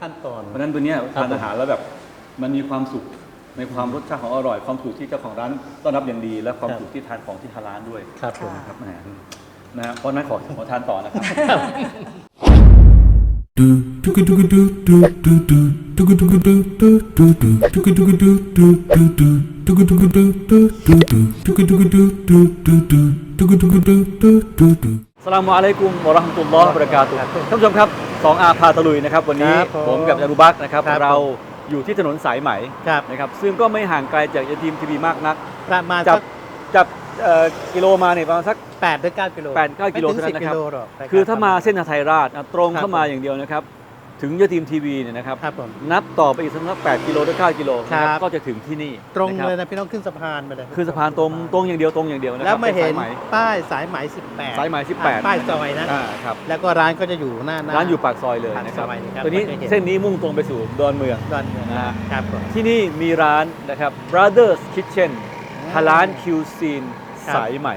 ขั้นตอน เพราะฉะนั้นตัวเนี้ยครัทาบนอาหารแล้วแบบมันมีความสุขในความรสชาติของอร่อย ความสุขที่เจ้าของร้านต้อนรับอย่างดี และความสุขที่ทานของที่ทานร้านด้วยครับผมนะครับแหมนะฮะเพราะฉะนั้นขอขอทานต่อนะครับ สลามอะลัยกุมวะเราะห์มะตุลลอฮ์วะบะเราะกาตุฮ์ท่านผู้ชมครับ สองอาพาตะลุยนะครับวันนี้ครับผมผมกับอาจารย์อุบักนะครับครับ เราอยู่ที่ถนนสายไหมครับนะครับซึ่งก็ไม่ห่างไกลจากยาทีมทีวีมากนัก ประมาณจัสับกจับเอ่อกิโลมาเนี่ยประมาณสักแปดหรือเก้ากิโลแปดเก้ากิโลไม่ถึงเท่านั้นสิบนะครับกิโลหรอกนะรับ คือถ้ามาเส้นไทยราชนะตรงครับเข้ามาผมอย่างเดียวนะครับ ถึงยาทีมทีวีเนี่ยนะครับครับผม นับต่อไปอีกสักแปดกิโลหรือเก้ากิโลนะคครัรับ บก็จะถึงที่นี่ตรงนะคบเลยนะพี่น้องขึ้นสะพานไปเลยคือสะพานตรงตรงอย่างเดียวตรงอย่างเดียวนะคแล้รัวไม่เห็นป็สายไหม ป้ายสายไหม18สายไหม18 ป้ายซอยนะ อ่าครับแล้วก็ร้านก็จะอยู่หน้าหร้านอยู่ปากซอยเลยปากนะครับซอยนะครับตัวนี้ไม่เคยเห็นเส้นนี้มุ่งตรงไปสู่ดอนเมือง ดอนเมืองนะฮะครับผม ที่นี่มีร้านนะครับ Brothers Kitchen อืมฮาลานคิวซีนครับ สายไหม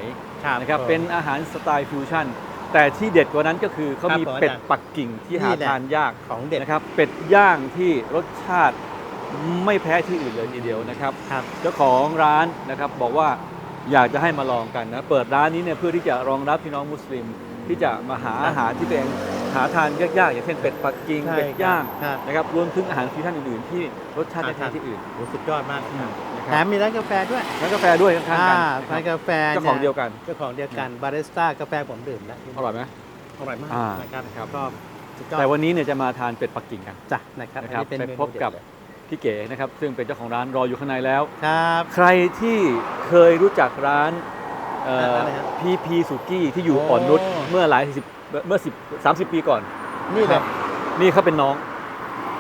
ครับนะครับผม เป็นอาหารสไตล์ฟิวชั่น แต่ที่เด็ดกว่านั้นก็คือเขาครับมีผมเป็ดอาจารย์ปักกิ่งที่หานี่แหละทานยากของเด็ดนะครับ เป็ดย่างที่รสชาติไม่แพ้ที่อื่นเลยทีเดียวนะครับครับเจ้าของร้านนะครับบอกว่าอยากจะให้มาลองกันนะเปิดร้านนี้เนี่ยเพื่อที่จะรองรับพี่น้องมุสลิม ที่จะมาหาอาหารที่ตัวเองหาทานยากๆ อย่างเช่นเป็ดปักกิ่งใช่เป็ดย่างครับนะครับรวมถึงอาหารฟิวชั่นอื่นๆ ที่รสชาติไม่แพ้ที่อื่นโอ้สุดยอดมากนะ แถครัมบมีร้านกาแฟด้วยร้านกาแฟด้วยข้างๆกันอ่านะคร้ารันบกาแฟเจ้าของเดียวกัน เจ้าของเดียวกันบาริสต้ากาแฟผมดื่มแล้วอร่อยไหม อร่อยมากอ่านะครับครับ ก็สุดยอดแต่วันนี้เนี่ยจะมาทานเป็ดปักกิ่งกันจ้ะนะครับนะครับอันนี้เป็นไปเมนูพบกับเด็ดเลยพี่เก๋นะครับ ซึ่งเป็นเจ้าของร้านรออยู่ข้างในแล้ว ครับ ใครที่เคยรู้จักร้านเอ่ออะไรฮะพีพีสุกี้ที่อยู่โอ้ อ่อนนุชเมื่อหลายสิบเมื่อสิบสามสิบปีก่อน นี่เลยนี่เขาเป็นน้อง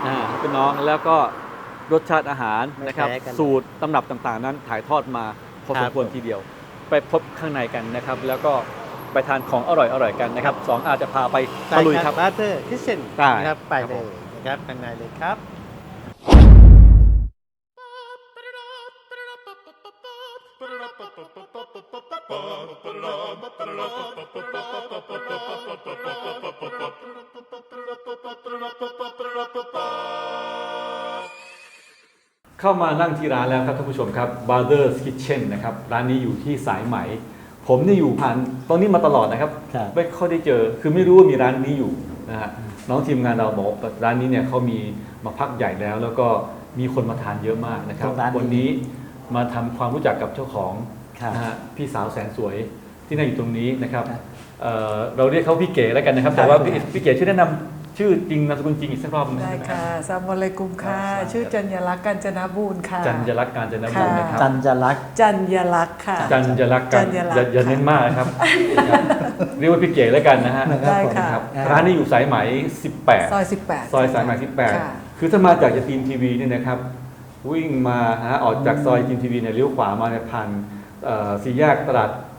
อ่าเขาเป็นน้องแล้วก็ รสชาติอาหารนะครับ ไม่แพ้กันสูตรตำรับต่างๆ นั้นถ่ายทอดมาพอคสรัมบควรทีเดียว ไปพบข้างในกันนะครับ แล้วก็ไปทานของอร่อยๆกันนะครับสองอาจจะพาไปตะลุยครับ บาร์เตอร์คิเชนได้นะครับไปครับเลผยมนะครับข้างในเลยครับ เข้ามานั่งที่ร้านแล้วครับท่านผู้ชมครับ Brothers Kitchen นะครับร้านนี้อยู่ที่สายไหม ผมนี่อยู่ผ่านตรงนี้มาตลอดนะครับครับ ไม่ค่อยได้เจอคือไม่รู้ว่ามีร้านนี้อยู่นะฮะน้องทีมงานเราบอกว่าร้านนี้เนี่ยเขามีมาพักใหญ่แล้ว แล้วก็มีคนมาทานเยอะมากนะครับของร้านนี้ วันนี้มาทำความรู้จักกับเจ้าของครับ นะฮะพี่สาวแสนสวยที่นั่งอยู่ตรงนี้นะครับครับเอ่อเราเรียกเขาพี่เก๋แล้วกันนะครับ แต่ว่าพี่พี่เก๋ช่วยแนะนำ ชื่อจริงนามสกุลจริงอีกสักรอบหนึงได้หมค่ะสามอะลัยกุมค่ะ ครับ ชื่อจัญญลักษณ์กัญจนบูรณ์ค่ะ จันยรักษ์การจนบุญนะครับจันจรักษ์จัญญลักษณ์ค่ะ จันยรักษ์กันจันยรักษ์อย่าอย่าค่ะเน้นมากนะครับ เรียกว่าพี่เก๋แล้วกันนะฮะได้ค่ะ ครับร้านนี้อยู่สายไหม 18 ซอย 18 ซอยสายไหมค่ะ18 คือถ้ามาจากยาตีนทีวีเนี่ยนะครับ วิ่งมาฮะออกจากซอยยาตีนทีวีเนี่ยเลี้ยวขวามาเนี่ยผ่านเอ่อสี่แยกตลาดเอ่อ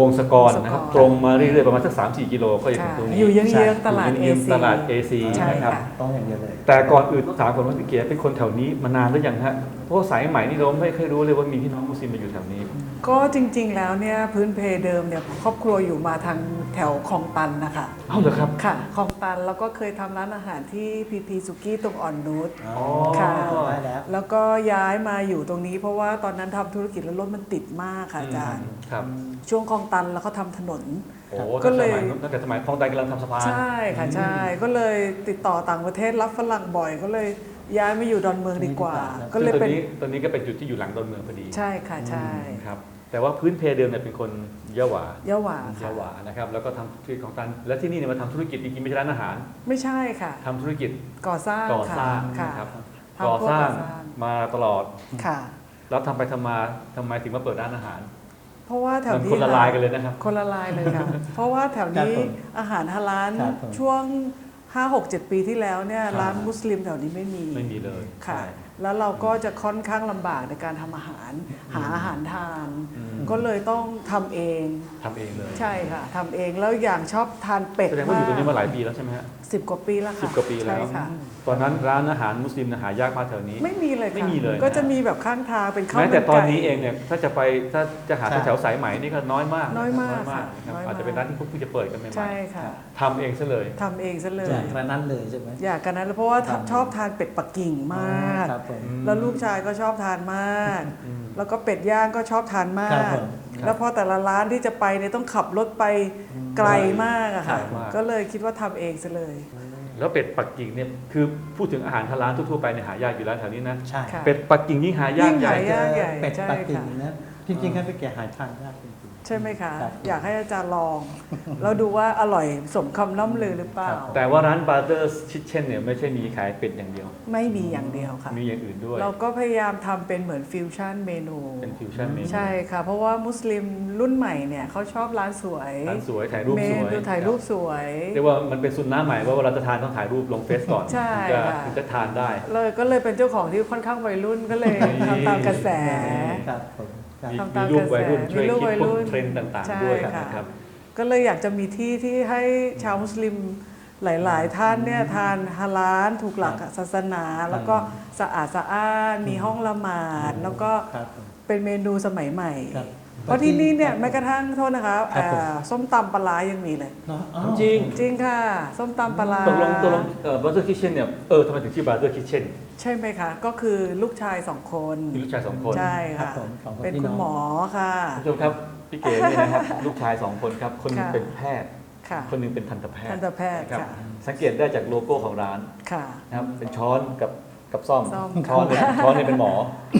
วงศกรนะครับวงศกรตรงมาเรื่อยๆประมาณสัก 3-4 กิโลก็จะถึงค่ะตรงนี้อยู่เยื้องๆตลาดอยู่เอเยื้องซีๆตลาด AC ใช่นะครับค่ะต้องอย่างเดียวเลยแต่ก่อนอื่นถามก่อนว่าพี่เก๋เป็นคนแถวนี้มานานหรือยังฮะเพราะว่าสายใหม่นี่เราไม่เคยรู้เลยว่ามีพี่น้องมุสลิมมาอยู่แถวนี้ ก็จริงๆแล้วเนี่ยพื้นเพเดิมเนี่ยครอบครัวอยู่มาทางแถวคลองตันนะคะเอ้าเหรอครับ ค่ะคลองตันแล้วก็เคยทำร้านอาหารที่พีพีสุกี้ตรงอ่อนนุชอ๋อ ค่ะ ได้แล้ว แล้วก็ย้ายมาอยู่ตรงนี้เพราะว่าตอนนั้นทำธุรกิจแล้วรถมันติดมากค่ะอาจารย์ ครับช่วงคลองตันแล้วเขาทำถนน โอ้ก็ตั้งเลแต่ยสมัยตั้งแต่สมัยคลองตันกำลังทำสะพาน ใช่ค่ะใช่ก็เลยติดต่อต่างประเทศรับฝรั่งบ่อยก็เลย ย้ายมาอยู่ดอนเมืองดีกว่า ก็ซึ่งเลยตอนเป็นนี้ตอนนี้ก็เป็นจุดที่อยู่หลังดอนเมืองพอดี ใช่ค่ะใช่ครับแต่ว่าพื้นเพเดิมเนี่ยเป็นคนยะหวายะหวาค่ะยะหวานะครับแล้วก็ทำธุรกิจของตันและที่นี่เนี่ยมาทำธุรกิจจริงๆไม่ใช่ร้านอาหาร ไม่ใช่ค่ะทำธุรกิจก่อสร้างก่อสร้างค่ะนะครับทำพวก่อสร้างก่อมาตลอดค่ะแล้วทำไปทำมาทำไมถึงมาเปิดร้านอาหาร เพราะว่าแถวมันนี้คนละลายกันเลยนะครับคนละลายเลยค่ะเพราะว่าแถวนี้ครับผมอาหารฮาลาลครับ ผมช่วง5 6 7ปีที่แล้วเนี่ยครับร้านมุสลิมแถวนี้ไม่มีไม่มีเลยค่ะใช่ แล้วเราก็จะค่อนข้างลำบากในการทำอาหาร หาอาหารทาน อืม ก็เลยต้องทำเอง ทำเองเลยใช่ค่ะทำเองแล้วอย่างชอบทานเป็ดแสดงว่าอยู่ตรงนี้มาหลายปีแล้วใช่ไหมฮะสิบกว่าปีแล้วสิค่ะบกว่าปีแล้ว ใช่ค่ะ ตอนนั้นร้านอาหารมุสลิมนะหายากมากแถวนี้ ไม่มีเลยค่ะไม่มีเลยนะ ก็จะมีแบบข้างทางเป็นข้าวแม้แต่มัตอนไก่นี้เองเนี่ยถ้าจะไปถ้าจะหาใช่ แถวๆสายไหมนี่ก็น้อยมากน้อยมากน้อยมากค่ะนะครับน้อยมาก อาจจะเป็นร้านที่เพิ่งจะเปิดกันใหม่ใช่ค่ะๆทำเองซะเลยทำเองซะเลย จากร้านนั้นเลยใช่ไหม อยากกันนั้นเพราะว่าครับชอบทานเป็ดปักกิ่งมาก ครับผมแล้วลูกชายก็ชอบทานมากอืมแล้วก็เป็ดย่างก็ชอบทานมาครับกผมครับแล้วพอแต่ละร้านที่จะไปเนี่ยต้องขับรถไปไกลมากอะค่ะ ไกลมาก ก็เลยคิดว่าทำเองซะเลย แล้วเป็ดปักกิ่งเนี่ยคือพูดถึงอาหารทางร้านทั่วๆไปเนี่ยหายากอยู่แล้วแถวนี้นะใช่ค่ะ เป็ดปักกิ่งยิ่งหายากยิ่งใหญ่ หายากใหญ่เป็ดใช่ปักกิ่งค่ะ นะจริงๆครับพี่แกหายทานยากจริง ใช่ไหมคะ ครับอยากให้อาจารย์ลอง แล้วดูว่าอร่อยสมคำล่ำลือหรือเปล่า ครับ แต่ว่าร้าน Brothers Kitchen เนี่ยไม่ใช่มีขายเป็ดอย่างเดียว ไม่มีอย่างเดียวค่ะ มีอย่างอื่นด้วย เราก็พยายามทำเป็นเหมือนฟิวชั่นเมนู เป็นฟิวชั่นเมนูใช่ค่ะ เพราะว่ามุสลิมรุ่นใหม่เนี่ยเขาชอบร้านสวยร้านสวยถ่ายรูปเมสวยนูถ่ายรูปสวย เรียกว่ามันเป็นซุนนะใหม่ว่าเวลาจะทานต้องถ่ายรูปลงเฟซก่อนใช่ถึงจะค่ะ ถึงจะทานได้ เลยก็เลยเป็นเจ้าของที่ค่อนข้างวัยรุ่นก็เลยนี่ทำตามกระแสๆครับผมครับ มีทำตามมีรูปกระแสวัยรุ่นช่วยมีรูปคิดวัยพวรุ่กนเทรนด์ต่าง ใช่ๆ ด้วยค่ะ นะครับ ก็เลยอยากจะมีที่ที่ให้ชาวมุสลิมหลาย ๆ ท่านเนี่ยทานฮาลาลถูกหลักศาสนา แล้วก็สะอาดสะอ้านมีห้องละหมาด แล้วก็ครับผม เป็นเมนูสมัยใหม่ ครับเพราะที่นี่เนี่ยแม้กระทั่งโทษนะคะครับผม เอ่อส้มตำปลาร้ายังมีเลย เนาะอ๋อจริง จริงค่ะ ส้มตำปลาร้า ตกลงตกลงเอ่อ Brother Kitchen เนี่ยเออทำไมถึงชื่อ Brother Kitchen ใช่ไหมคะ ก็คือลูกชายสองคนมีลูกชายสองคน ใช่ครับค่ะผมสองคนเป็นพี่คุน้ณองหมอค่ะ คุณผู้ชมครับพี่เก๋เนี่ยนะครับ ลูกชายสองคนครับ คนหนึงค่ะ เป็นแพทย์ ค่ะ คนหนึงเป็นทันตแพทย์ทันตแพทย์ครับค่ะ สังเกตได้จากโลโก้ของร้านค่ะ นะครับเป็นช้อนกับกับซ่อมซ่อม ช้อนเนี่ยช้อนเนี่ยเป็นหมอ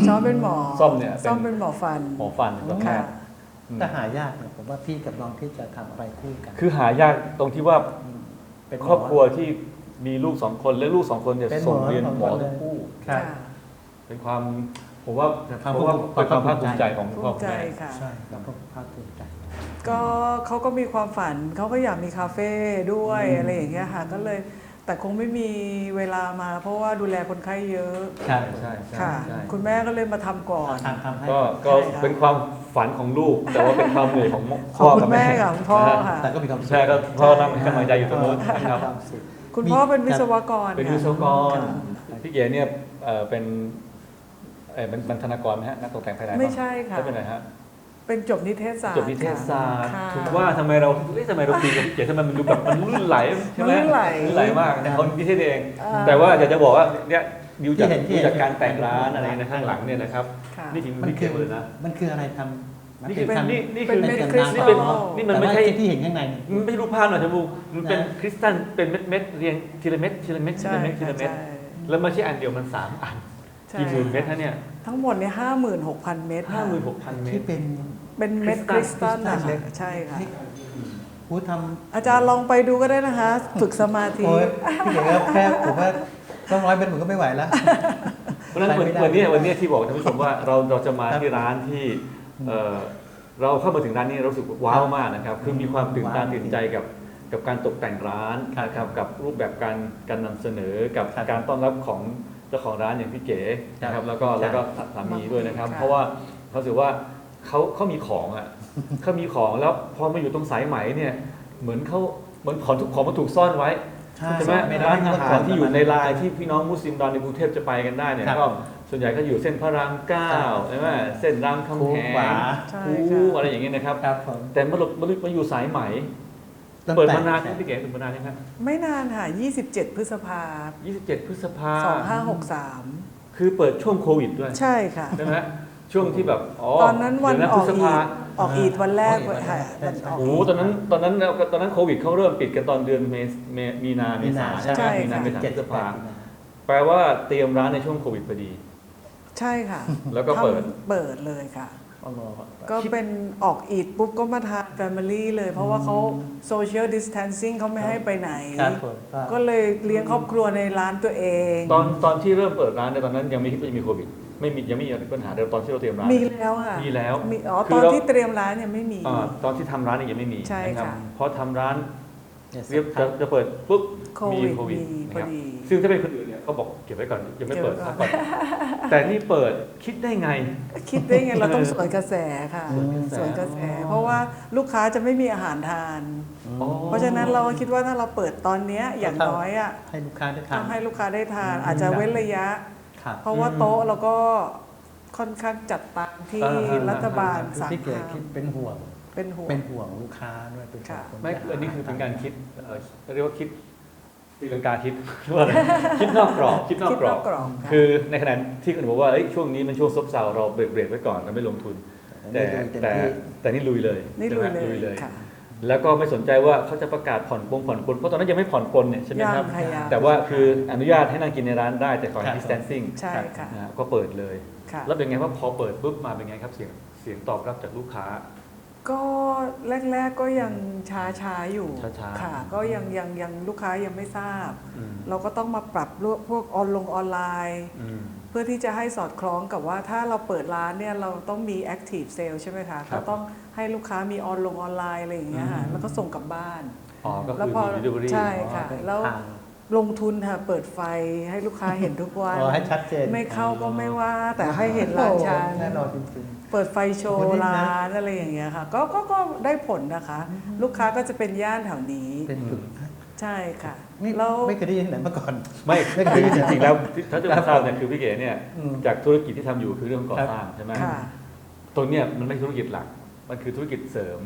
ช้อนเป็นหมอส้มเนี่ยเป็นส้มเป็นหมอฟัน หมอฟันทันตแพค่ะ ทย์อืมแต่หายากนะผมว่าพี่กับน้องที่จะทำอะไรคู่กันคือหายากตรงที่ว่า เป็นหม ครอบครัวที่มีลูกสองคนและลูกสองคนเนี่ยเป็นหมอส่งเรียนสองหมอคนเลยทั้งคู่ ครับค่ะเป็นความผมว่าความผมว่าภูมิเป็นความควาภามคภูภูมิมิใจใจของคุณภูพ่อมิคุณใจแม่ ค่ะ ใช่แล้วก็ภาคภูมิใจ ก็เขาก็มีความฝันเขาก็อยากมีคาเฟ่ด้วยอะไรอย่างเงี้ยค่ะก็เลยแต่คงไม่มีเวลามา เพราะว่าดูแลคนไข้เยอะใช่ใช่ใช่ค่ะ ใช่คุณแม่ก็เลยมาทำก่อน ทำทำให้ ก็ก็ใช่ค่ะ เป็นความฝันของลูก แต่ว่าเป็นความเหนื่อยของขพ่อองคุกับณแม่แม่กับคุณพ่อค่ะ แต่ก็มีความสุขใช่ก็พ่อนั่งกำลังใจอยู่ตรงนู้นนะครับความสุข คุณพ่อเป็นวิศวกรเป็นค่ะวิศวกรค่ะ พี่เก๋เนี่ย เอ่อเป็นเอ่อเป็นบรรณาธิกรไหมฮะนักตกแต่งภายในไม่ใช่ค่ะไม่เป็นไรฮะเป็นจบนิเทศศาสตร์จบนิเทศศาสตร์ค่ะ ถูกว่าทำไมเราเอ๊ะทำไมเราคุยกับพี่เก๋ทำไมมันดูแบบมันลื่นไหลใช่ไหมมันลื่นไหลลื่นไหลมากแต่เขานิเทศเอง อ่า แต่ว่าอยากจะบอกว่าเนี่ยดูจากที่เห็นที่ดูเห็น จากการแต่งร้านอะไรในข้างหลังเนี่ยนะครับค่ะ นี่ถึงมันพี่คืเก๋อเลยนะ มันคืออะไรทำนี่คือทำนี่นี่เป็คืนอเม็ดเป็น คริสน้ำตัเป็นลนี่มันไม่ใช่แต่ว่าที่เห็นข้างใน มันไม่ใช่รูปภาพหน่อยชมพูมันเป็นนะ คริสตัลเป็นเม็ดเม็ดๆเรียงทีละเม็ดทีละเม็ดทีใช่ละเม็ดทีค่ะละเม็ด ใช่ แล้วไม่ใช่อันเดียวมันสามอันใช่ กี่หมื่นเม็ดฮะเนี่ยทั้งหมดเนี่ยห้าหมื่นหกพันเมตรห้าหมื่นหกพันเม็ที่ดเป็น เป็นเม็ดคคริริสสตัตัลลนะเล็คะกใช่ค่ะ นี่ผู้ทอาจารย์ลองไปดูก็ได้นะคะ ฝึกสมาำธิ โอ้ยพี่เก๋แค่ผมว่าต้องร้อยเป็นผมก็ไม่ไหวแล้ว เพราะฉะนั้นไปวันไม่ได้วันนี้วันนี้ที่บอกท่านผู้ชมว่าเราเราจะมาครับที่ร้านที่เอ่อเราเข้ามาถึงร้านนี้เรารู้สึกว้าวมากนะครับ คือมีความตื่นตาว้าวตื่นใจกับ กับการตกแต่งร้านครับนะครับกับรูปแบบการการนำเสนอกับครับการต้อนรับของเจ้าของร้านอย่างพี่เก๋นะคครัรับบแล้วก็ใช่แล้วก็สามีด้วยนะครับค่ะเพราะว่าเขาถือว่าเขาเขามีของอะเขามีของแล้วพอมาอยู่ตรงสายไหมเนี่ยเหมือนเขาเหมือนของทุกของมันถูกซ่อนไว้ใช่ไหมไม่ได้ร้านอาหารที่อยู่ในเมื่ก่ลายที่พี่น้องมุสลิมดอนในกรุงเทพจะไปกันได้เนี่ยครับก็ส่วนใหญ่ก็อยู่เส้นพระรามเก้าครับใช่ไหมเส้นรามคำคูแหขวางใช่คูค่ะอะไรอย่างเงี้ยนะครับครับผมแต่มาหลบมามาอยู่สายไหม ตั้งเปิดแต่มานานไหมพี่เก๋เปิดมานานยังครับไม่นานค่ะ 27 พฤษภา27 พฤษภา2563 คือเปิดช่วงโควิดด้วยใช่ค่ะ ใช่ไหมช่วงที่แบบอ๋อตอนนั้นวันเดี๋ยอพอฤกษอีภา ดออกอีดวันแรกออกอีดวันแรกค่ะใช่ใช่วันออกโอ้โหตอนนั้นตอนนั้นตอนนั้นโควิดเขาเริ่มปิดกันตอนเดือนเมษเมมีนาเมษาใช่ไหมใช่มีนาค่ะเมษาพเจ็ดฤษสิบแปภาดมีนาแปลว่าเตรียมร้านในช่วงโควิดพอดี ใช่ค่ะแล้วก็เปิด ทำเปิดเลยค่ะอ๋อเหรอ ก็เป็นออกอีดปุ๊บก็มาทานแฟมิลี่เลย เพราะว่าเขาโซเชียลดิส a ทนซิ่งเขาไม่ให้ไปไหน ครับผมก็ก็เลยเลี้ยงครอบครัวในร้านตัวเอง ตอนตอนที่เริ่มเปิดร้านเนี่ยตอนนั้นยังไม่คิดว่าจะมีโควิด ไม่มียังไม่มีปัญหาเดิมตอนที่เราเตรียมร้าน มีแล้วค่ะมีแล้วมีอ๋อคืตออนเรา ที่เตรียมร้านยังไม่มี อ่าตอนที่ทำร้านเนี่ยยังไม่มีใช่นะครับค่ะ พอทำร้าน เรียบจะจะเปิดปุ๊บมีโควิดนะครับซึ่งถ้าเป็นคนอื่นเนี่ยเขาบอกเก็บไว้ก่อนยังไม่เปิดพัก่อนแต่นี่เปิดคิดได้ไง คิดได้ไงเราต้องสวนกระแสค่ะอืสวนกระแส เพราะว่าลูกค้าจะไม่มีอาหารทานเพราะฉะนั้นเราคิดว่าถ้าเราเปิดตอนนี้อย่างน้อยอะให้ลูกค้าได้ทานอให้ลูกค้าได้ทาน อาจจะเว้นระยะเพราะว่าโต๊ะเราก็ค่อนข้างจัดตังที่รัฐบาลสั่งที่เกิดทำ เป็นห่วง เป็นห่วง เป็นห่วงลูกค้าด้วยเป็นห่วงไม่ อันนี้คือเป็นการคิดเรียกว่าคิดตีลังกาคิดว่าอะไรคิดนอกกรอบคิดนอกกรอบคือในขณะที่คุณบอกว่าช่วงนี้มันช่วงซบเซาเราเบรกรกไว้ก่อนเราไม่ลงทุน แต่แต่แต่นี่ลุยเลยนี่ลุยเลยแล้วก็ไม่สนใจว่าเขาจะประกาศผ่อนปลงผ่อนปลนเพราะตอนนั้นยังไม่ผ่อนปลนเนี่ยใช่ไหมครับแต่ว่าคืออนุญาตให้นั่งกินในร้านได้แต่ขอ distancing ใช่ค่ะก็เปิดเลยแล้วเป็นไงว่าพอเปิดปุ๊บมาเป็นไงครับเสียงเสียงตอบรับจากลูกค้า ก็แรก ๆก็ยังช้าๆอยู่ค่ะ ก็ยังยังยังลูกค้ายังไม่ทราบเราก็ต้องมาปรับพวกออนลงออนไลน์เพื่อที่จะให้สอดคล้องกับว่าถ้าเราเปิดร้านเนี่ยเราต้องมี active sale ใช่ไหมคะครัก็ต้องให้ลูกค้ามีออนลงออนไลน์อะไรอย่างเงี้ยค่ะมแล้วก็ส่งกลับบ้าน อ๋อ ก็คือใช่ค่ะแล้วลงทุนค่ะเปิดไฟให้ลูกค้าเห็นทุกวันให้ชัดเจนไม่เข้าก็ไม่ว่าแต่ให้เห็นร้านชัน แน่นอนจริงๆ เปิดไฟโชว์ร้านอะไรอย่างเงี้ยค่ะก็ก็ก็ได้ผลนะคะ ลูกค้าก็จะเป็นย่านแถวนี้ เป็นกใช่ค่ะนี่แล้ไม่เคยได้ยินไหนมาก่อน ไม่ไม่เคือจริงๆแล้วถ้าจะทราบเนี่ยคือพี่เก๋เนี่ยจากธุรกิจที่ทำอยู่คือเรื่องก่อสร้างใช่ไหมตรงเนี้ยมันไม่ธุรกิจหลัก มันคือธุรกิจเสริม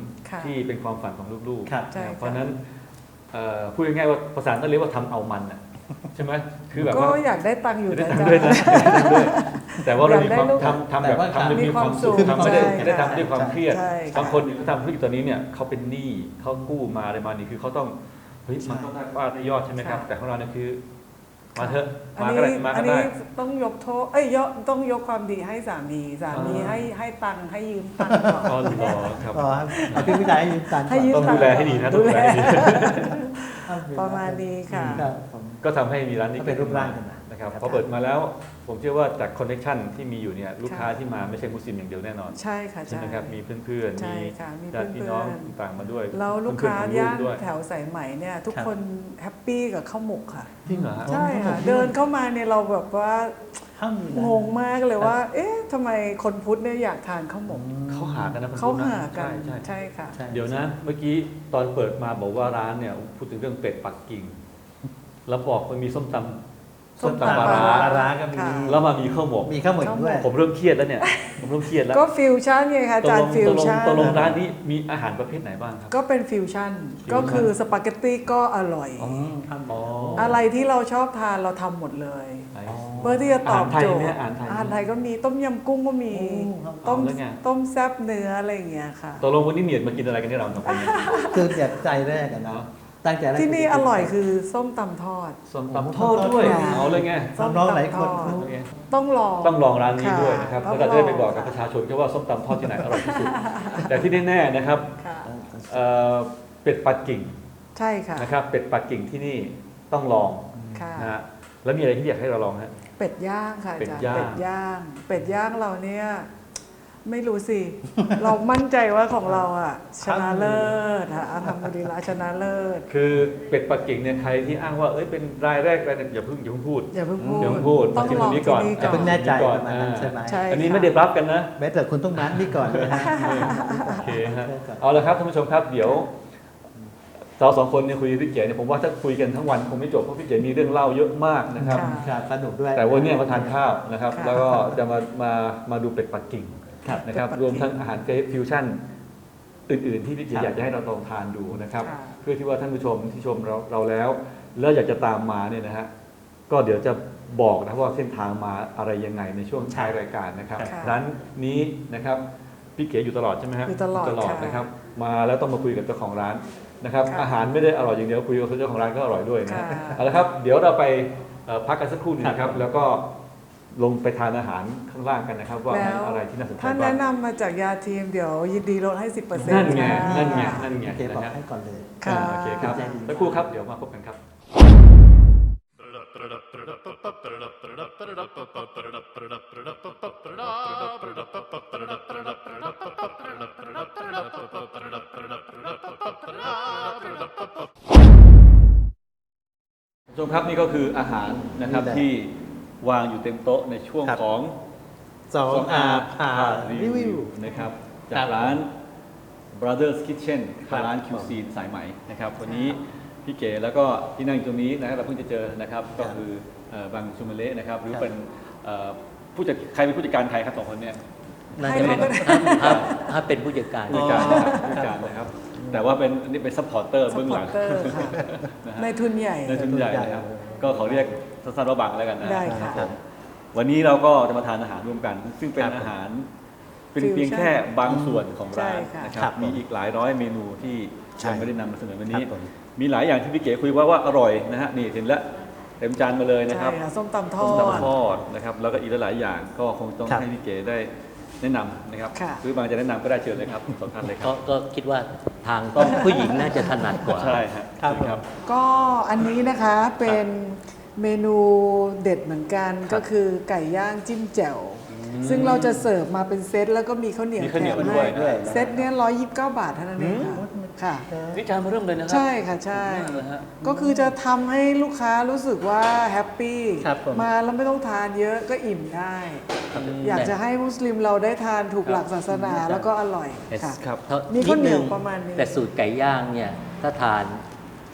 ที่เป็นความฝันของลูกๆ เพราะนั้นพูดง่ายๆว่าภาษาต้องเรียกว่าทำเอามันอะ ใช่ไหมคือแบบก็อยากได้ตังค์อยู่นะได้ตังค์จ๊ะ ด้วแต่ว่าเรามีความทำทำแบบทำด้วยมีความสุขความสุขทำไม่ได้ไม่ได้ทำด้วยความเครียดบางคนเขาทำธุรกิจตัวนี้เนี่ยเขาเป็นหนี้เขากู้มาอะไรมานี่คือเขาต้องเฮ้ยมันต้องได้ว่าได้ยอดใช่ไหมครับ แต่ของเราเนี่ยคือ มาเถอะอันมาก็ได้นี้มาก็ได้ ต้องยกโทษเอ้ยยกต้องยกความดีให้สามีสามีให้ให้ตังค์ให้ยืมตังค์ก่อน อ๋อครับเอาพี่วิจัยให้ยืมตันก่อนให้ต้องดูแลให้ดีนะต้องดูแลให้ดี ประมาณนี้ค่ะ ค ก็ทำให้มีร้านนี้เป็นรูปร่างขึ้นมานะครับพอเปิดมาแล้วผมเชื่อว่าจากคอนเนคชั่นที่มีอยู่เนี่ยลูกค้าที่มาไม่ใช่มุสลิมอย่างเดียวแน่นอน ใช่ค่ะใช่ครับมีเพื่อนๆมีญาติพี่น้องต่างมาด้วยแล้วลูกค้าย่านแถวสายใหม่เนี่ยทุกคนแฮปปี้กับข้าวหมกค่ะจริงเหรอใช่ค่ะเดินเข้ามาเนี่ยเราแบบว่างงมากเลยว่า เอ๊ะทำไมคนพุทธเนี่ยอยากทานข้าวหมกเขาหากันนะเขาหากันใช่ค่ะ เดี๋ยวนะเมื่อกี้ตอนเปิดมาบอกว่าร้านเนี่ยพูดถึงเรื่องเป็ดปักกิ่ง แล้วบอกมันมีส้มตำส้มตำปลาร้าปลร้าก็มีแล้วมามีข้าวหมกมีข้าวหมกด้วย ผมเริ่มเครียดแล้วเนี่ย ผมเริ่มเครียดแล้วก็ฟิวชั่นไงคะอาจารฟิวชั่นตกลงร้านนี้มีอาหารประเภทไหนบ้างครับ ก็เป็นฟิวชั่นก็คือสปาเกตตี้ก็อร่อย อ๋อทำอ๋ออะไรที่เราชอบทานเราทำหมดเลยเพื่อที่จะตอบโจทย์อาหารไทยอาาหไทยก็มีต้มยำกุ้งก็มีต้มต้มแซบเนื้ออะไรอย่างเงี้ยค่ะ ตกลงวันนี้เหนียดมากินอะไรกันที่เราสองคนเนี่ย คือเจากใจแรกอะนะ ตั้งใจที่นี่อร่อยคือส้มตำทอด ส้มตำทอดด้วยเอาเลยไง น้องๆหลายคนเขา ต้องลอง ต้องลองร้านนี้ด้วยนะครับค่ะแล้วก็จะได้ไปบอกกับประชาชนก็ว่าส้มตำทอดที่ไหนอร่อยที่สุด แต่ที่แน่ๆนะครับเป็ดปักกิ่งใช่ค่ะนะครับ เป็ดปักกิ่งที่นี่ต้องลองนะฮะแล้วมีอะไรที่อยากให้เราลองฮะ เป็ดย่างค่ะเป็ดย่าง เป็ดย่าง เป็ดย่างเราเนี่ย ไม่รู้สิ เรามั่นใจว่าของเราอะ ชนะเลิศอะทำอดีลิลลชนะเลิศ คือเป็ดปักกิ่งเนี่ยใครที่อ้างว่าเอ้ยเป็นรายแรกรายหนึ่งอย่าเพิ่งอย่าเพิ่งพูดอย่าเพิ่งพูดอย่าเพิ่งพูดต้องลองที่นี่ก่อนอย่าเพิ่งแน่ใจก่อมาณนั้นใช่ไหมใช่อันนี้ไม่ได้รับกันนะแม้แต่คุณต้องนั้นนี่ก่อนนะโอเคฮะเอาละครับท่านผู้ชมครับเดี๋ยวเราสองคนเนี่ยคุยพี่เจ๋เนี่ยผมว่าถ้าคุยกันทั้งวันคงไม่จบเพราะพี่เจ๋มีเรื่องเล่าเยอะมากนะครับสนุกด้วยแต่วันนี้มาทานข้าวนะครับ แล้วก็จะมามามาดูเป็ดปักกิ่ง ครับนะครับรวมทั้งอาหารฟิวชั่นอื่น ๆ ที่พี่เกีอยากจะให้เราลองทานดูนะครับเพื่อที่ว่าท่านผู้ชมที่ชมเราเราแล้ว แล้วอยากจะตามมาเนี่ยนะฮะก็เดี๋ยวจะบอกนะว่าเส้นทางมาอะไรยังไงในช่วงชายรายการนะครับร้านนี้นะครับพี่เก๋อยู่ตลอดใช่ไหมฮะอยู่ตลอดค่ะนะครับ มาแล้วต้องมาคุยกับเจ้าของร้านนะครับอาหารไม่ได้อร่อยอย่างเดียวคุยกับเจ้าของร้านก็อร่อยด้วยนะฮะค่เอาละครับ เดี๋ยวเราไปพักกันสักครู่นึงนะครับ แล้วก็ ลงไปทานอาหารข้างล่างกันนะครับ ว่ามีอะไรที่น่าสนใจท่านแนะนำมาจากยาทีมเดี๋ยวยินดีลดให้สิบเปอร์เซ็นต์นั่นไงนั่นไงนั่นไงนะครับให้ก่อนเลยค่ะโอเคครับแล้วครู่ครับเดี๋ยวมาพบกันครับ ผู้ชมครับนี่ก็คืออาหารนะครับที่ วางอยู่เต็มโต๊ะในช่วงครับ ของ สองอาพารีรีวิวิววนะครับครัจากบร้าน Brothers Kitchen ครับร้านคิวซีนสายไหมนะครับ วันนี้พี่เก๋แล้วก็ที่นั่งอยู่ตรงนี้นะครับเราเพิ่งจะเจอนะครับ ก็คือเอ่อบังชูเมเละนะครับ หรือครับเป็นเอ่อผู้จัดใครเป็นผู้จัดการใครครับสองคนเนี่ย น่าจะเป็นให้เขาก็ได้ถ้าถ้าเป็นผู้จัดการ ผู้จัดการนะครับผู้จัดการนะครับ แต่ว่าเป็นอันนี้เป็นซัพพอร์เตอร์ซัพเบื้องพหอลังร์เตอร์ค่ะนะฮะ ในทุนใหญ่ ในทุนใหญ่นะครับ ก็ขอเรียก สั้นๆว่าบังแล้วกันนะได้ค่ะ รับผมวันนี้เราก็จะมาทานอาหารร่วมกัน ซึ่งเป็นครับอาหาร เป็นฟิวชั่นเพียงแค่บางส่วนของร้านใช่ค่ะ นะคครัรับบมีอีกหลายร้อยเมนูที่ใช่ยังไม่ได้นำมาเสนอวันนี้ ครับผม มีหลายอย่างที่พี่เก๋คุยว่าว่าอร่อยนะฮะนี่เห็นแล้วเต็มจานมาเลยนะครับใช่ค่ะส้มตำทอส้มด ตำทอดนะครับแล้วก็อีกหลายๆอย่างก็คงต้องครับ ให้พี่เก๋ได้แนะนำนะครับค่ะ หรือบางจะแนะนำก็ได้เชิญเลยครับสองท่านเลยคก็รับก็คิดว่าทางต้องผู้หญิงน่าจะถนัดกว่า ใช่ฮะครับเชิญครับก็อันนี้นะคะเป็น เมนูเด็ดเหมือนกันก็คือไก่ย่างจิ้มแจ่ว ซึ่งเราจะเสิร์ฟมาเป็นเซตแล้วก็มีข้าวเหนียวมีข้าวเหนียวแถมด้วยให้ด้วย เซตเนี้ยร้อยยี่สิบเก้าบาทเท่านั้นเองค่ะค่ะ นี่จานมาเริ่มเลยนะครั ใช่ค่ะใช่มากเลยฮะก็คือจะทำให้ลูกค้ารู้สึกว่าแฮปปี้ครับผม มาแล้วไม่ต้องทานเยอะก็อิ่มได้ อยากจะให้มุสลิมเราได้ทานถูกหลักศาสนาแล้วก็อร่อยค่ะ ครับเท่ามีข้าวเหนียวดงประมาณนี้ แต่สูตรไก่ย่างเนี่ยถ้าทาน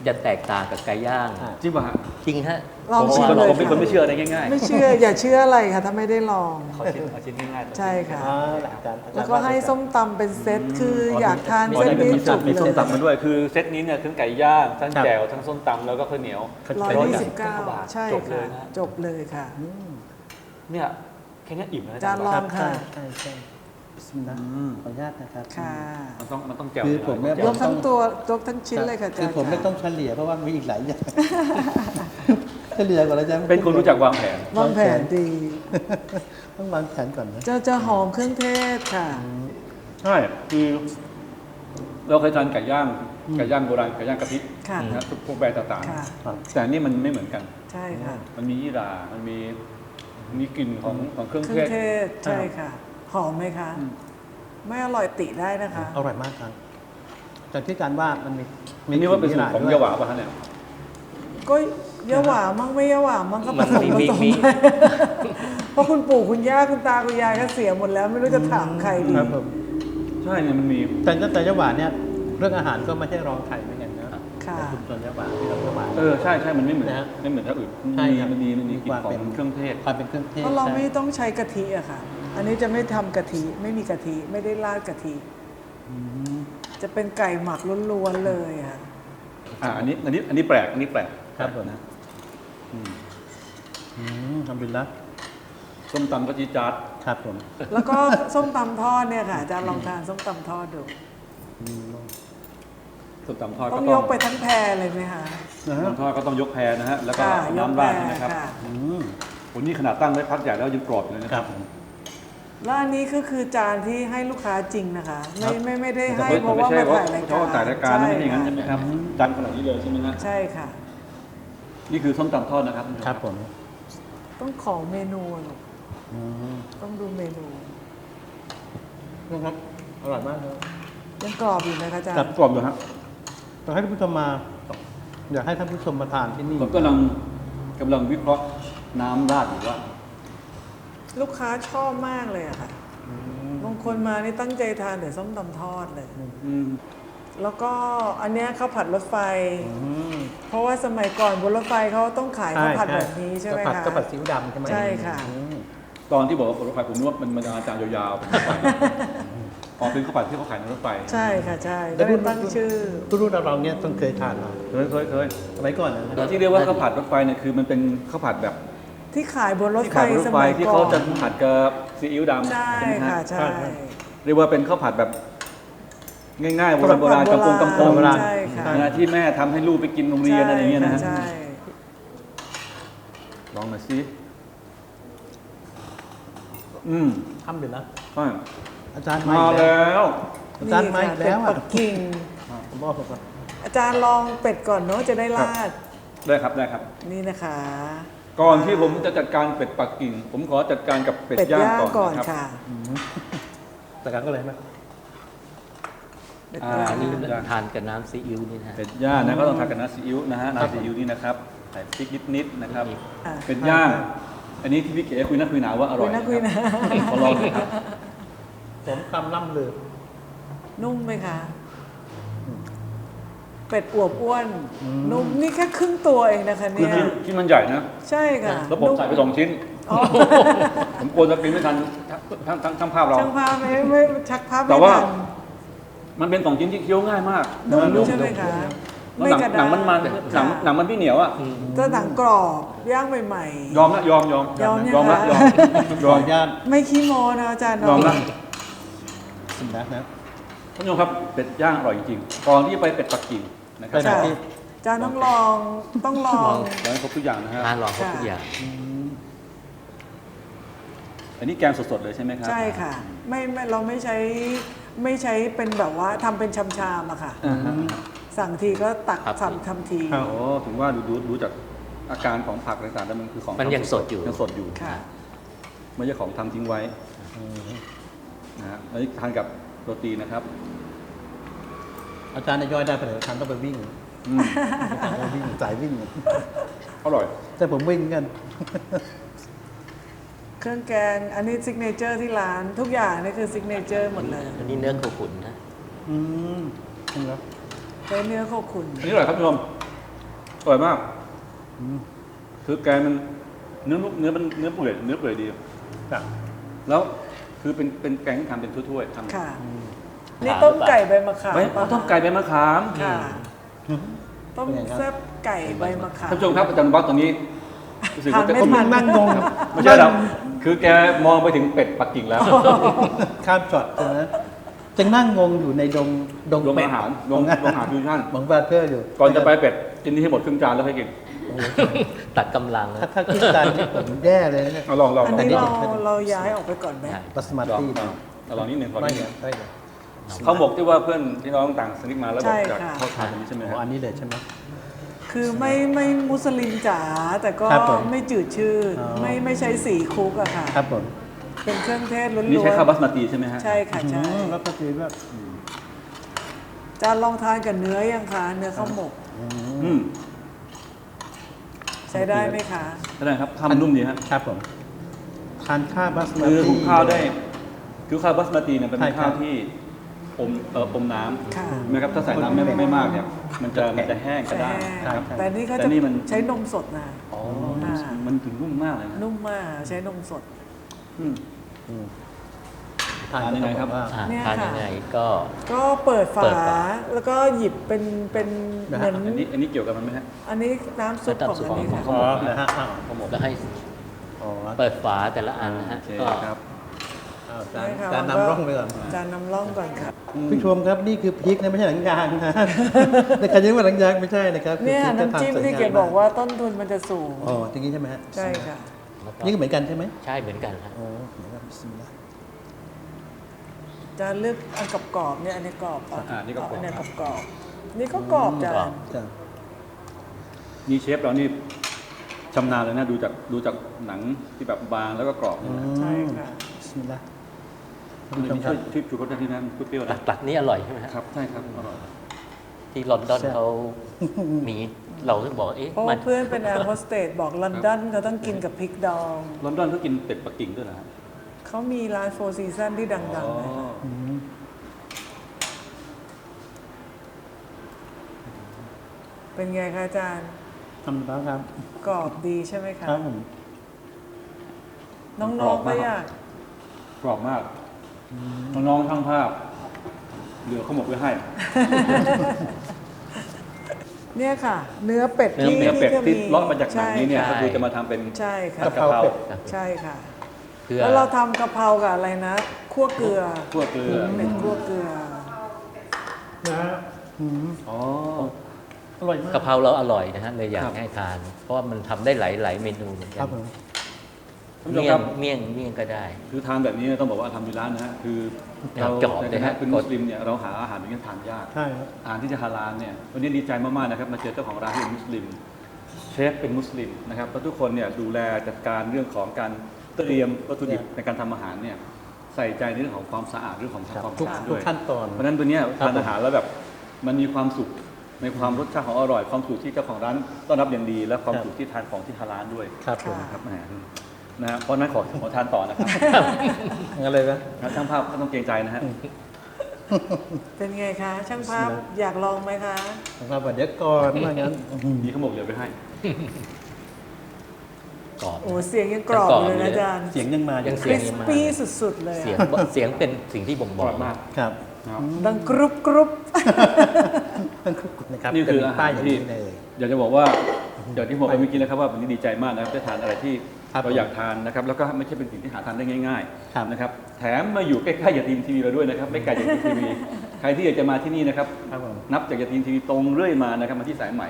จะแตกต่างกับไก่ย่างอ่าจริงป่ะฮะจริงฮะลองผมชิมเป็นเลยผมเป็นคนไม่ค่ะเชื่ออะไรง่ายไม่เชื่ออย่าเชื่ออะไรค่ะถ้าไม่ได้ลองๆขอชิ้นขอชิ้นง่ายๆใช่ค่ะอ๋ออาจารย์อาจารย์แล้วก็ให้ส้มตำเป็นเซตคืออยากทานอ๋อเส้นนี่นี้มีจุกมีเลส้มยตำมาด้วยคือเซตนี้เนี่ยทั้งไก่ย่างทั้งครับแจ่วทั้งส้มตำแล้วก็ข้าวเหนียวร้อยยี่สิบเก้าบาทใช่จบเลยค่ะนะจบเลยค่ะเนี่ยแค่เนี้ยอิ่มแล้วนะจานรองใช่ค่ะใช่ใช่ บิสมิลลาห์อืม ขออนุญาตนะครับค่ะ มันต้องมันต้องแจ่วคือผมเนี่ยยกทั้งตัวยกทั้งชิ้นเลยค่ะอาคืจาอรย์ผมไม่ต้องเฉลี่ยเพราะว่ามีอีกหลายอย่าง เฉลี่ยก่อนแล้วจะเป็นคนรู้จักวางแผน วางแผนดี ต้องวางแผนก่อนนะ จะจะหอมเครื่องเทศค่ะ ใช่คือเราเคยทานไก่ย่างไก่ย่างโบราณไก่ย่างกะทิค่ะ นะพวกแบรนด์ต่างค่ะๆแต่อันนี่มันไม่เหมือนกัน ใช่ค่ะ มันมียี่หรามันมีมีกลิ่นของของเครื่องเครื่เทองศ เทศ ใช่ค่ะ หอมไหมคะอืมไม่อร่อยติได้นะคะ อร่อยมากครับ แต่ที่การว่ามันมีอันนี้ว่าเป็นสูตรของด้ยาหวาป่ะฮะเนี่ย ก็ยะหวามั่งไม่ยะหวามั่งก็ผมันสมมีผมีสมมีเพราะคุณปู่คุณย่าคุณตาคุณยายก็เสียหมดแล้ว ไม่รู้จะถามใครดีครับผมใช่เนี่ยมันมี แต่แต่ยะหวานเนี่ยเรื่องอาหารก็ไม่ใช่รองใครเหมือนกันนะค่ะแต่คุณส่วนยะหวานที่เรายะหวานเออใช่ใช่มันไม่เหมือนนะฮะไม่เหมือนที่อื่นใช่ครับมันมีมันมีกลิ่นมีความขอเป็งนเครื่องเทศความเป็นเครื่องเทศเพราะเราใช่ไม่ต้องใช้กะทิอะค่ะ อันนี้จะไม่ทำกะทิไม่มีกะทิไม่ได้ราดกะทิจะเป็นไก่หมักล้วนๆเลยค่ะ อ่าอันนี้อันนี้อันนี้แปลกอันนี้แปลกครับผม นะอืมอืมทำบินละส้มตำก็จีดจัดครับผมแล้วก็ส้มตำทอดเนี่ยค่ะอาจารย์ลองทานส้มตำทอดดู อืมส้มตำทอดต้ก็องต้ยองกไปทั้งแพรเลยไหมคะนะส้มฮะตำทอดก็ต้องยกแพรนะฮะแล้วก็ค่ะยกน้ำแพรราดนะครับค่ะ อืมวันนี้ขนาดตั้งไว้พักใหญ่แล้วยังกรอบอยู่เลยนะคครัรับบผม แล้วอันนี้ก็คือจานที่ให้ลูกค้าจริงนะคะ ครัไม่บ ไม่ไม่ได้แต่ให้เพราะว่าไม่มาใช่ว่าถ่ายรายเพการราะว่าถ่ายรายการไม่ใช่อย่างนั้นใช่ไหมครับจันขนาดนี้เลยใช่ไหมฮะใช่ค่ะ นี่คือส้มตำทอดนะครับครับผมต้องขอเมนูอะลูกอืมต้องดูเมนูนะครับอร่อยมากเลยยังกรอบอยู่นะคะอาจารจับย์กรอบอยู่ฮะอยากให้ท่านผู้ชมมา อยากให้ท่านผู้ชมมาทานที่นี่ผมกำลังกำลังวิเคราะห์น้ำราดอยู่ว่า ลูกค้าชอบมากเลยอะค่ะบางคนมานี่ตั้งใจทานแต่ส้มตำทอดเลย อืมแล้วก็อันเนี้ยข้าวผัดรถไฟ อืมเพราะว่าสมัยก่อนบนรถไฟเขาต้องขายข้าวผัดแบบนี้ใช่ไหมข้าวผัดคะข้าวผัดซีอิ๊วดำใช่ไหมใช่ค่ะ อืมตอนที่บอกว่าผลรถไฟผมนึกว่ามันมันอาจารย์ยาวๆผมไม่ไปอ๋อเป็นข้าวผัดที่เขาขายในรถไฟใช่ค่ะใช่ก็เลยตั้งชื่อ รุ่นรุ่นเราเนี่ยต้องเคยทานมาเคยเคยเคย สมัยก่อนนะแต่ที่เรียกว่าข้าวผัดรถไฟเนี่ยคือมันเป็นข้าวผัดแบบ ที่ขายบนรถที่ไฟขายบนรสถไฟมัยที่ก่อเขานจะผัดกับซีอิ๊วดำใช่ไหมฮค่ะใช่ เรียกว่าเป็นข้าวผัดแบบ ง่ายๆโบราณโบราณกำปงกำปงใช่ค่ะ นะที่แม่ทำให้ลูกไปกินโรงเรียนอะไรอย่างเงี้ยนะฮะใช่ ลองหน่อยสิอืมทำเดี๋ยวนะใช่อาจารย์มาอีกแล้วอาจารย์มาอีกแล้วเป็ดอะปักกิ่ง ผมบอกผมก่อนอาจารย์ลองเป็ดก่อนเนาะจะได้ราด ได้ครับได้ครับ นี่นะคะ ก่อนที่ผมจะจัดการเป็ดปักกิ่ง ผมขอจัดการกับเป็ดเป็ดย่างย่างก่ก่ออนนนะครับค่ะแต่การก็เลยไหม เป็ดอ่าย่างอันนี้เป็ดย่างทานกับน้ำซีอิ๊วนี่นะฮะ เป็ดย่างนะก็ต้องทานกับน้ำซีอิ๊วนะฮะน้ำซีอิ๊วนี่นะครับใส่พริกนิดๆนะครับ อะเป็นย่าง อันนี้ที่พี่เก๋คุยนักคุยหนาว่าอร่อยคุยนักคุยหนาะครับขอลองหน่อยครับ สมคำล่ำลือ นุ่มไหมคะ เป็ดอวบอ้วน นุ่มนี่แค่ครึ่งตัวเองนะคะคือเนี่ยชิ้นชิ้นมันใหญ่นะ ใช่ค่ะแล้วผมใส่ไปสองชิ้น อ๋อ ผมกลัวจะกินไม่ทันทั้งทั้งทั้งภาพเรา ช่างภาพไม่ไม่ชักภาพแต่ไม่ว่า ทันมันเป็นสองชิ้นที่เคี้ยวง่ายมากนุ่มนุ่ใช่ไหมคะแล้วหนังกระหนังมันมันหนังค่ะหนังมันพี่เหนียวอะ จะหนังกรอบย่างใหม่ ยอมละยอมยอมยอมยังยอมละคะยอมขออนุญาตๆ ไม่ขี้โมนะอาจารย์ยอเนาะมละสินะนะ ท่านผู้ชมครับเป็ดย่างอร่อยจริงๆก่อนที่จะไปเป็ดปักกิ่ง นะครับไปไหนค่ะพี่ อาจารย์ต้องลองต้องลองลองให้ครบทุกอย่างนะฮะทานลองครบทุกอย่าง อันนี้แกงสดๆเลยใช่ไหมครับ ใช่ค่ะ ไม่ไม่เราไม่ใช้ไม่ใช้เป็นแบบว่าทำเป็นชามๆอะค่ะ อ่าฮะสั่งทีก็ตักครับทำทำทีครับโอ้ถึงว่าดูดูดูจากอาการของผักต่างๆแล้วมันคือของมันยังทำสดอยู่ ยังสดอยู่ ค่ะ ไม่ใช่ของทำทิ้งไว้นะฮะแล้วนี่ทานกับโรตีนะครับ อาจารย์นายย่อยได้ไปไหนทันต้องไปวิ่งอืมไปวิ่งสายวิ่ง อร่อย แต่ผมวิ่งกัน เครื่องแกงอันนี้ซิกเนเจอร์ที่ร้าน ทุกอย่างนี่คือซิกเนเจอร์หมดเลยอันนี้เนื้อโคขุนนะ อืมจริงครับใช้เนื้อโคขุนอันนี้อร่อยครับคุณผู้ชมอร่อยมาก อืมคือแกงมันเนื้อนุ่มเนื้อมันเนื้อเปื่อยเนื้อเปื่อยดี ครับแล้วคือเป็นเป็นแกงที่ทำเป็นถ้วยๆทำค่ะ นี่ต้มไก่ใบมะขามไม่ปะต้มไก่ใบมะขามค่ะอืมต้มแซ่บไก่ใบมะขามท่านผู้ชมครับอาจารย์บอสตรงนี้รู้สึกว่าทานไม่ผมทันั่งงงไม่ใช่หรอกคือแกมองไปถึงเป็ดปักกิ่งแล้ว ข้ามช็อตใช่ไหมจึงนั่งงงอยู่ในดงดงโรงเป็ดอาหารโรงโรงอาหารฟิวชั่นมองบาร์เทอร์อยู่ ก่อนจะไปเป็ดกินนี่ให้หมดครึ่งจานแล้วให้กินตัดกำลังนะถ้าถ้าขึ้นจานนี่ผมแย่เลยนะเนี่ยเอาลองลองอันลองนี้ลเราองเราย้ายออกไปก่อนไหมใช่บัสมาลองตี้ลองเอาลองนิดหนึ่งขอไม่นิดหเนี่นึ่ยงไม่ เนี่ยเขาบอกที่ว่าเพื่อนที่น้องต่างสนิทมาแล้วบอกใช่อยากค่ะ เข้าทานอันนี้ใช่ไหมโอ้ฮะ อันนี้เลยใช่ไหม คือไม่ไม่มุสลิมจ๋าแต่ก็ครับผมไม่จืดชืดอ๋อ ไม่ไม่ใช้สีคุกอะค่ะ ครับผมเป็นเครื่องเทศล้วนๆนี่ใช้ข้าวบาสมาติใช่ไหมฮะใช่ค่ะใช่อืมแล้วก็คือแบบจานลองทานกับเนื้อยังคะเนื้อข้าวหมก อืมใช้ได้ไหมคะก็ได้ครับข้าวมันนุ่มดีฮะครับผมทานข้าวบัสมาคือตี้หุงข้าวได้ คือข้าวบาสมาติเนี่ยเป็นใช่ครับ ข้าวที่ อมเอ่ออมน้ำค่ะนะครับถ้าใส่น้ำไม่ไม่มากเนี่ยมันจะมันจะแห้งกระใช่ด้างแห้งนะครับแต่นี่เขาแต่จะนี่มันใช้นมสดนะ อ๋ออ่ามันถึงนุ่มมากเลยนะนุ่มมากใช้นมสด อืม อืมทานยังไงครับว่าอ่าเนี่ยทานค่ะ ยังไงก็ ก็เปิดฝาเปิดฝา แล้วก็หยิบเป็นเป็นนะเหฮะมือนอันนี้อันนี้เกี่ยวกับมันไหมฮะ อันนี้น้ำซุปของอันนี้ค่ะ อ๋อนะฮะอ้าวข้าวหมกแล้วให้อ๋อ เปิดฝาแต่ละอันนะฮะโอเคก็ครับ อ้าวจานได้ค่ะจานแล้วก็นำร่องไปก่อนจานนำร่องก่อนค่ะ ผู้ชมครับนี่คือพริกนะไม่ใช่หนังยางนะ ในการยังว่าหนังยางไม่ใช่นะครับคือเนี่ยพริกน้ำจิ้มทำสวยที่งาเกดบอกว่าต้นทุนมันจะสูง อ๋ออย่างนี้ใช่ไหมฮะใช่ค่ะ แล้วก็นี่ก็เหมือนกันใช่ไหมใช่เหมือนกันฮะโอ้เหมือนกันบิสมิลลาห์จานเลือกอันกรอบกรอบๆเนี่ยอันนี้กรอบปะอ่านี่ก็กรอบอันนี้กรอบกรอบๆนี่ก็กรอบจานจ้ะนี่เชฟเรานี่ชำนาญเลยนะดูจากดูจากหนังที่แบบบางแล้วก็กรอบอืนี่นะมใช่ค่ะบิสมิลลาห์ ท่านมันผู้ชมีมครัช่วบยที่ชูรสได้ที่นั่นเปรี้ยวๆตันะกตักนี่อร่อยใช่ไหมฮะครับใช่ครับอร่อยที่ลอนดอนแซ่บ เขามีเราถึงบอกว่าเอ๊ะเพราะมัว่านเพื่อนเป็นแอร์โฮสเตสบอกลอนดอนเขาต้องกินกับพริกดอง ลอนดอนก็กินเป็ดปักกิ่งด้วยนะฮะเขามีร้านโฟร์ซีซันที่ดังอ๋อๆเลยค่ะอืมเป็นไงคะอาจารย์ทำแล้วครับกรอบดีใช่ไหมคะ ครับผมน้องๆก็อยากกรอบมาก น้องๆช่างภาพ เหลือข้าวหมกไว้ให้ เนี่ยค่ะ เนื้อเป็ดเนื้อที่เนื้อเป็ดจะที่เลาะมาจากหนังนี้เนี่ยใช่ก็คือจะมาทำเป็นใช่ค่ะผัดกะเพราใช่ค่ะ เพื่อแล้วเราทำกะเพรากับอะไรนะคั่วเกลือคั่วเกลือเป็ดคั่วเกลือ นะฮะอืมอ๋อ อร่อยมาก กะเพราเราอร่อยนะฮะเลยอยาคกรับให้ทาน เพราะว่ามันทำได้หลายๆเมนูเหมือนคกัรันบผม ท่านผู้ชมเมี่ยครังบ เมี่ยงเมี่ยงก็ได้ คือทานแบบนี้ต้องบอกว่าทำที่ร้านนะฮะคือครัเราบจอบในเลยฐาฮะนะเป็นมุสลิมเนี่ยเราหาอาหารแบบนี้ทานยาก ใช่ครับ อาหารที่จะฮาลาลเนี่ยวันนี้ดีใจมากๆนะครับมาเจอเจ้าของร้านที่เป็นมุสลิมเชฟเป็นมุสลิมนะครับแล้วทุกคนเนี่ยดูแลจัดการเรื่องของการเตรียมวัตถุดิบในการทำอาหารเนี่ยใส่ใจในเรื่องของความสะอาดเรื่องของครับความทุกสะอาดทุด้กวยขั้นตอน เพราะฉะนั้นตัวเนี้ยครับ ทานอาหารแล้วแบบมันมีความสุขในความรสชาติของอร่อย ความถูกที่เจ้าของร้านต้อนรับอย่างดี และความครับถูกที่ทานของที่ทานร้านด้วยครับผมนะครับแหม นะฮะเพราะฉะนั้นขอขอทานต่อนะครับ งั้นเลยนะนะช่างภาพก็ต้องเกรงใจนะฮะ เป็นไงคะ ช่างภาพอยากลองไหมคะผมว่าเดี๋ยวก่อนว่างั้นมีขาวหมกเหลือไปให้ กรอบ โอ้เสียงยังกรอบยังกรอบอยู่เลยนะอยู่เลย อาจารย์เสียงยังมายังคเสียริงสมา ปี้สุดๆเลยเสียงอะเสียงเป็นสิ่งที่บ่งกบรออกบมากครับนะครับ ดังกรุบกรุบ ต้องคุกนะครับนี่คือจะมีอาหาป้ายรอย่างที่นี้เลย อยากจะบอกว่าอย่างที่บอกไปเมื่อกี้แล้วครับว่าวันนี้ดีใจมากนะครับได้ทานอะไรที่ครับ เราอยากทานนะครับแล้วก็ไม่ใช่เป็นสิ่งที่หาทานได้ง่ายครับ ๆนะครับแถมมาอยู่ใกล้ๆยาทีมทีวีเราด้วยนะครับไม่ไกลจากยาทีมทีวีใครที่อยากจะมาที่นี่นะครับครับผม นับจากยาทีมทีวีตรงเรื่อยมานะครับมาที่สายไหม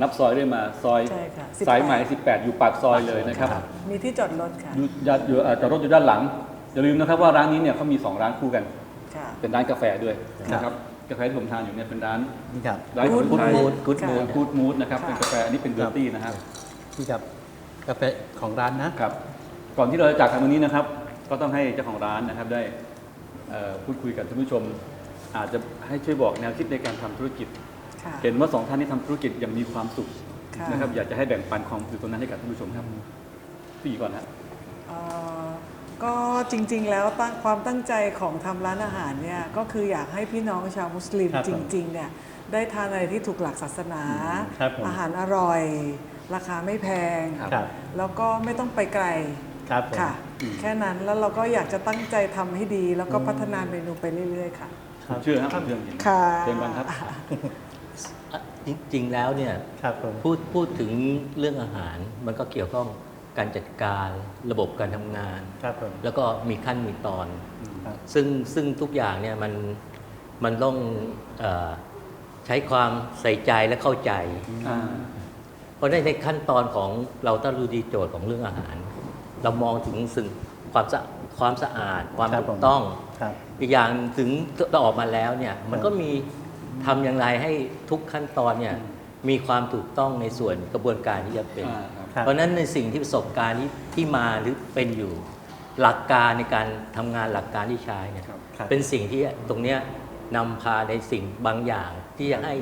นับซอยเรื่อยมาซอยใช่ค่ะสายไหม18 อยู่ปากซอยเลยนะครับมีที่จอดรถค่ะอยู่ยาอยู่เอ่อจอดรถอยู่ด้านหลังอย่าลืมนะครับว่าร้านนี้เนี่ยเขามีสองร้านคู่กัน ค่ะ เป็นร้านกาแฟด้วยครับ นะครับกาแฟที่ผมทานอยู่เนี่ยเป็นร้าน นี่ครับ ร้าน Good คนไทย Mood Good ค่ะ Mood กูดมูดนะครับค่ะ เป็นกาแฟอันนี้เป็นเดอร์ตี้นะครับนี่ครับ กาแฟของร้านนะ ครับ ก่อนที่เราจะจากกันวันนี้นะครับ ก็ต้องให้เจ้าของร้านนะครับได้เอ่อพูดคุยกับท่านผู้ชม อาจจะให้ช่วยบอกแนวคิดในการทำธุรกิจ ค่ะ เห็นว่าสองท่านที่ทำธุรกิจอย่างมีความสุขค่ะ นะครับอยากจะให้แบ่งปันความสุขตรงนั้นให้กับท่านผู้ชมครับพี่หยีก่อนฮะเอ่อก็จริงๆแล้วตั้งความตั้งใจของทำร้านอาหารเนี่ยก็คืออยากให้พี่น้องชาวมุสลิมครับจผมริงๆเนี่ยได้ทานอะไรที่ถูกหลักศาสนา ครับผมอาหารอร่อย ราคาไม่แพง ครับครับ แล้วก็ไม่ต้องไปไกลครับผม ค่ะแค่นั้นแล้วเราก็อยากจะตั้งใจทำให้ดี แล้วก็พัฒนาเมนูไปเรื่อยๆค่ะผมเชื่อครับผมเชื่อจริงค่ะ เชิญบังครับ อะจริงๆแล้วเนี่ย ครับผม พูดพูดถึงเรื่องอาหารมันก็เกี่ยวข้องการจัดการระบบการทำงาน ครับผม แล้วก็มีขั้นมีตอน ครับ ซึ่งซึ่งทุกอย่างเนี่ยมันมันต้องเออใช้ความใส่ใจและเข้าใจ อ่า เพราะในในขั้นตอนของเราต้องรู้ดีโจทย์ของเรื่องอาหาร เรามองถึงสิ่งความสะความสะอาด ความครับถูผกมต้องครับอีกอย่างถึงเราออกมาแล้วเนี่ยมันก็มีทำอย่างไรให้ทุกขั้นตอนเนี่ยมีความถูกต้องในส่วนกระบวนการที่จะเป็นอ่าครับครับเพราะฉะนั้นในสิ่งที่ประสบการณ์ที่ที่มาหรือเป็นอยู่หลักการในการทำงานหลักการที่ใช้เนี่ยครับครับเป็นสิ่งที่ตรงเนี้ยนำพาในสิ่งบางอย่างที่จะให้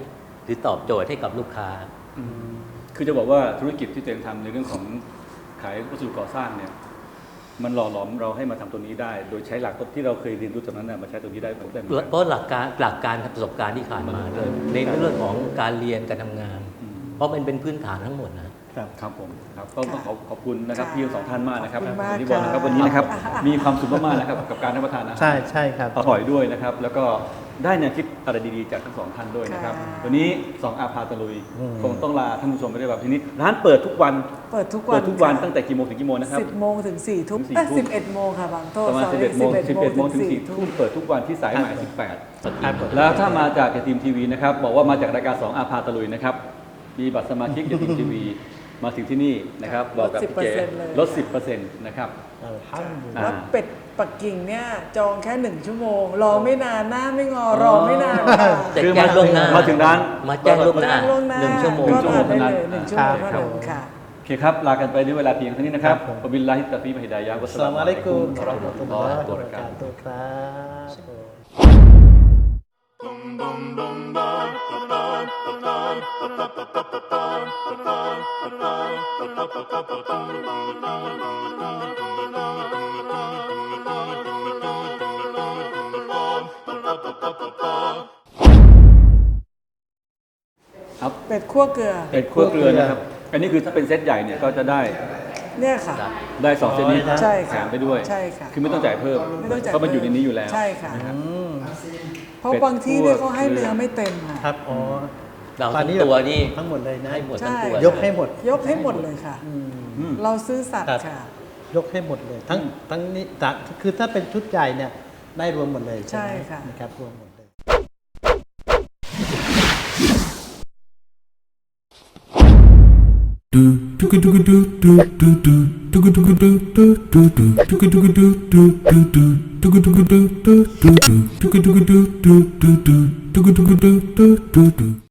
หรือตอบโจทย์ให้กับลูกค้า คือจะบอกว่าธุรกิจที่เต็มทำในเรื่องของขายวัสดุก่อสร้างเนี่ย มันหล่อหลอมเราให้มาทำตัวนี้ได้ โดยใช้หลักที่เราเคยเรียนรู้จากนั้นนะมาใช้ตัวนี้ได้เหมือนกันเพราะหลักการหลักการประสบการณ์ที่ผ่านมาด้วยในเรื่องของการเรียนการทำงานอืมเพราะมันเป็นพื้นฐานทั้งหมดนะครับครับผมครับก็ต้องขอขอบคุณนะครับค่ะพี่ทั้งสองท่านมากนะครับขอบคุณมากอย่างที่บอกนะครับค่ะวันนี้นะครับมีความสุขมากๆนะครับกับการรับประทานอาหารใช่ใช่ครับอร่อยด้วยนะครับ แล้วก็ ได้แนวคิดอะไรดีๆจากทั้งสองท่านด้วยนะครับ ค่ะ วันนี้สองอาพาตะลุย อืม คงต้องลาท่านผู้ชมไปด้วยแบบทีนี้ ร้านเปิดทุกวัน เปิดทุกวันเปิดทุกวันค่ะตั้งแต่กี่โมงถึงกี่โมงนะครับ สิบโมงถึงสี่ทุ่มถึงสี่เอ้ยทุ่ม สิบเอ็ดโมงค่ะบางโทษประมาณ sorry 11 โมง 11 โมงถึงสี่4ทุ่มเปิดทุกวันที่สายใหม่ ครับผม 18 แล้วถ้ามาจากยาทีมทีวีนะครับ บอกว่ามาจากรายการ 2 อาพาตะลุยนะครับ มีบัตรสมาชิกยาทีมทีวี มาถึงที่นี่นะครับ บอกกับพี่เก๋10%เลยลด 10%นะครับ อัลฮัมดุลิลอ่าลาแล้วห์เป็ด ปักกิ่งเนี่ยจองแค่หนึ่งชั่วโมง รอไม่นานหน้าไม่งอรอไม่นานค่ะแต่คือแจ้งล่วงหน้ามาถึงร้าน มาแจ้งล่วงหน้าจ้างล่วงหน้าหนึ่งชั่วโมง ก็ทานได้หนึ่งชั่วโมงเลยหนึ่งชั่วโมงเท่าครับนั้นค่ะ โอเคครับ ลากันไปด้วยเวลาเพียงเท่านี้นะครับครับผมขบิลลาฮิตตะฟีมะฮิดายะฮ์วัสอัสสสลาลามุมุอะอะลัลัยยกุกุมมวะเราะห์มะตุลลอฮิวะบะเราะกาตุฮ์ครับครั เป็ดคั่วเกลือ เป็ดคั่วเกลือนะครับ อันนี้คือถ้าเป็นเซตใหญ่เนี่ยก็จะได้เนี่ยค่ะ ได้สองเซตนี้ใช่แถค่ะมไปด้วยใช่ค่ะคือไม่ต้องจ่ายเพิ่มไม่ต้องจ่ายเพราะมันอยู่ในนี้อยู่แล้ว ใช่ค่ะ อืมเพราะบางที่เนี่ยเขาให้เนื้อไม่เต็มค่ะ ครับอ๋อเราตอนทั้งนี้ตัวนี่ ทั้งหมดเลยนะให้หมดใช่ทั้งตัวยกให้หมดยกให้หมดเลยค่ะ อืม อืม เราซื้อสัตว์ครับค่ะ ยกให้หมดเลย ทั้งทั้งนี้แต่คือถ้าเป็นชุดใหญ่เนี่ยได้รวมหมดเลยใช่ไหมใช่ค่ะ นะครับรวมหมด do do do do do